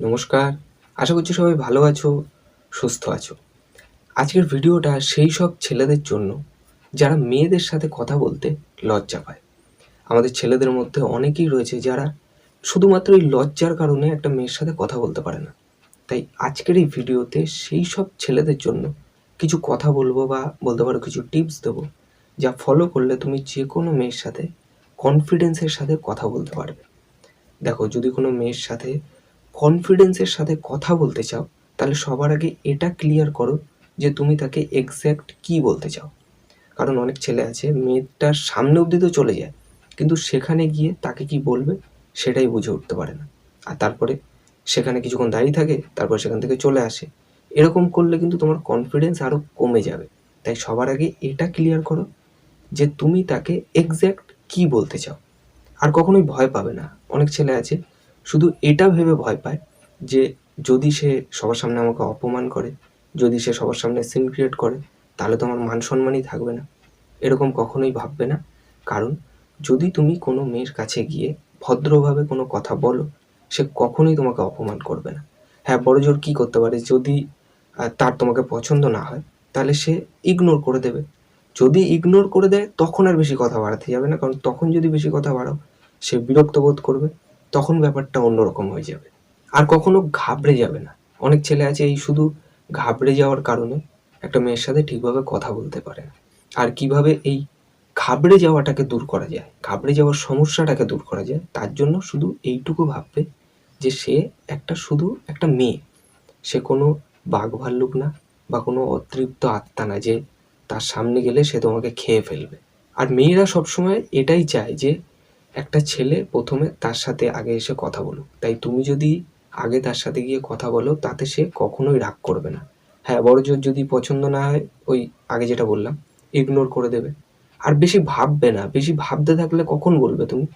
নমস্কার। আশা করছি সবাই ভালো আছো, সুস্থ আছো। আজকের ভিডিওটা সেই সব ছেলেদের জন্য যারা মেয়েদের সাথে কথা বলতে লজ্জা পায়। আমাদের ছেলেদের মধ্যে অনেকেই রয়েছে যারা শুধুমাত্র এই লজ্জার কারণে একটা মেয়ের সাথে কথা বলতে পারে না। তাই আজকের এই ভিডিওতে সেই সব ছেলেদের জন্য কিছু কথা বলব বা বলতে পারো কিছু টিপস দেবো, যা ফলো করলে তুমি যে কোনো মেয়ের সাথে কনফিডেন্সের সাথে কথা বলতে পারবে। দেখো, যদি কোনো মেয়ের সাথে কনফিডেন্সের সাথে কথা বলতে চাও, তাহলে সবার আগে এটা ক্লিয়ার করো যে তুমি তাকে এক্স্যাক্ট কী বলতে চাও। কারণ অনেক ছেলে আছে, মেয়েটার সামনে অবধি তো চলে যায়, কিন্তু সেখানে গিয়ে তাকে কি বলবে সেটাই বুঝে উঠতে পারে না। আর তারপরে সেখানে কিছুক্ষণ দাঁড়িয়ে থাকে, তারপর সেখান থেকে চলে আসে। এরকম করলে কিন্তু তোমার কনফিডেন্স আরও কমে যাবে। তাই সবার আগে এটা ক্লিয়ার করো যে তুমি তাকে এক্স্যাক্ট কী বলতে চাও। আর কখনোই ভয় পাবে না। অনেক ছেলে আছে শুধু এটা ভেবে ভয় পায় যে যদি সে সবার সামনে আমাকে অপমান করে, যদি সে সবার সামনে সিন ক্রিয়েট করে, তাহলে তো আমার মান সম্মানই থাকবে না। এরকম কখনোই ভাববে না। কারণ যদি তুমি কোনো মেয়ের কাছে গিয়ে ভদ্রভাবে কোনো কথা বলো, সে কখনোই তোমাকে অপমান করবে না। হ্যাঁ বড় জোর কী করতে পারে? যদি তার তোমাকে পছন্দ না হয়, তাহলে সে ইগনোর করে দেবে। যদি ইগনোর করে দেয়, তখন আর বেশি কথা বাড়াতে যাবে না। কারণ তখন যদি বেশি কথা বাড়াও, সে বিরক্ত বোধ করবে। তখন ব্যাপারটা অন্যরকম হয়ে যাবে। আর কখনো ঘাবড়ে যাবে না। অনেক ছেলে আছে এই শুধু ঘাবড়ে যাওয়ার কারণে একটা মেয়ের সাথে ঠিকভাবে কথা বলতে পারে না। আর কীভাবে এই ঘাবড়ে যাওয়াটাকে দূর করা যায়, ঘাবড়ে যাওয়ার সমস্যাটাকে দূর করা যায়, তার জন্য শুধু এইটুকু ভাববে যে সে একটা শুধু একটা মেয়ে। সে কোনো বাঘ ভাল্লুক না বা কোনো অতৃপ্ত আত্মা না যে তার সামনে গেলে সে তোমাকে খেয়ে ফেলবে। আর মেয়েরা সবসময় এটাই চায় যে একটা ছেলে প্রথমে তার সাথে আগে এসে কথা বলুক। তাই তুমি যদি আগে তার সাথে গিয়ে কথা বলো, তাতে সে কখনোই রাগ করবে না। হ্যাঁ বড় জোর যদি পছন্দ না হয়, ওই আগে যেটা বললাম ইগনোর করে দেবে। আর বেশি ভাববে না, বেশি ভাবতে থাকলে কখন বলবে তুমি?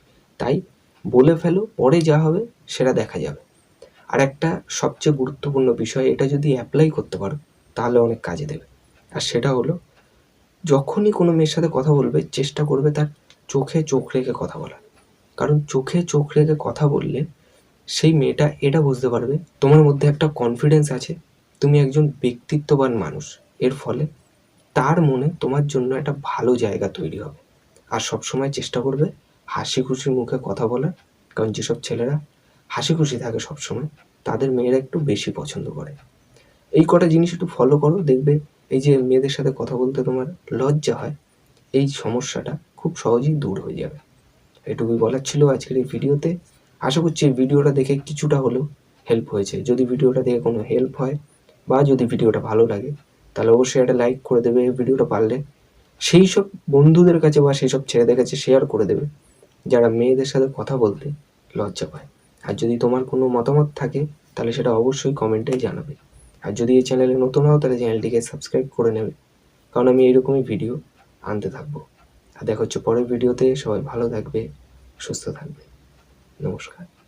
তাই বলে ফেলো, পরে যা হবে সেটা দেখা যাবে। আর একটা সবচেয়ে গুরুত্বপূর্ণ বিষয়, এটা যদি অ্যাপ্লাই করতে পারো, তাহলে অনেক কাজে দেবে। আর সেটা হলো, যখনই কোনো মেয়ের সাথে কথা বলবে, চেষ্টা করবে তার চোখে চোখ রেখে কথা বলার। কারণ চোখে চোখ রেখে কথা বললে সেই মেয়েটা এটা বুঝতে পারবে, তোমার মধ্যে একটা কনফিডেন্স আছে, তুমি একজন ব্যক্তিত্ববান মানুষ। এর ফলে তার মনে তোমার জন্য একটা ভালো জায়গা তৈরি হবে। আর সবসময় চেষ্টা করবে হাসি খুশি মুখে কথা বলার, কারণ যেসব ছেলেরা হাসি খুশি থাকে সবসময়, তাদের মেয়েরা একটু বেশি পছন্দ করে। এই কটা জিনিস একটু ফলো করো, দেখবে এই যে মেয়েদের সাথে কথা বলতে তোমার লজ্জা হয়, এই সমস্যাটা খুব সহজেই দূর হয়ে যাবে। এটুকুই বলার ছিল আজকের এই ভিডিওতে। আশা করছি ভিডিওটা দেখে কিছুটা হলেও হেল্প হয়েছে। যদি ভিডিওটা দেখে কোনো হেল্প হয় বা যদি ভিডিওটা ভালো লাগে, তাহলে অবশ্যই একটা লাইক করে দেবে ভিডিওটা পারলে। সেই সব বন্ধুদের কাছে বা সেই সব ছেলেদের কাছে শেয়ার করে দেবে, যারা মেয়েদের সাথে কথা বলতে লজ্জা পায়। আর যদি তোমার কোনো মতামত থাকে, তাহলে সেটা অবশ্যই কমেন্টে জানাবে। আর যদি এই চ্যানেলে নতুন হও, তাহলে চ্যানেলটিকে সাবস্ক্রাইব করে নেবে। কারণ আমি এইরকমই ভিডিও আনতে থাকব। দেখা হচ্ছে পরের ভিডিওতে। সবাই ভালো থাকবে সুস্থ থাকবে। নমস্কার।